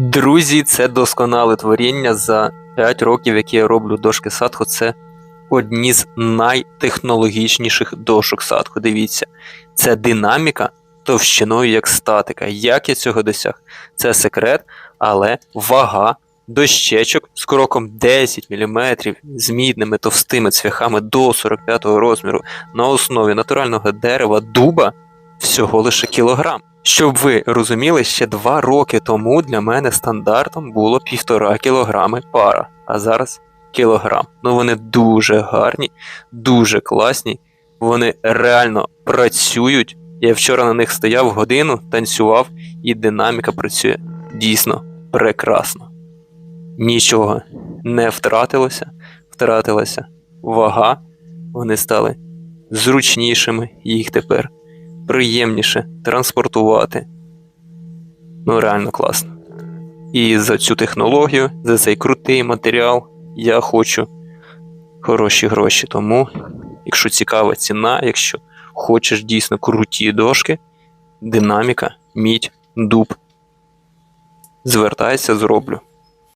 Друзі, це досконале творіння за 5 років, які я роблю дошки садху. Це одні з найтехнологічніших дошок садху. Дивіться, це динаміка товщиною як статика. Як я цього досяг? Це секрет, але вага дощечок з кроком 10 мм з мідними товстими цвяхами до 45 розміру на основі натурального дерева дуба всього лише кілограм. Щоб ви розуміли, ще два роки тому для мене стандартом було півтора кілограми пара, а зараз кілограм. Ну вони дуже гарні, дуже класні. Вони реально працюють. Я вчора на них стояв годину, танцював, і динаміка працює дійсно прекрасно. Нічого не втратилося, втратилася вага, вони стали зручнішими, їх тепер приємніше транспортувати. Ну, реально класно. І за цю технологію, за цей крутий матеріал я хочу хороші гроші. Тому, якщо цікава ціна, якщо хочеш дійсно круті дошки, динаміка, мідь, дуб, звертайся, зроблю.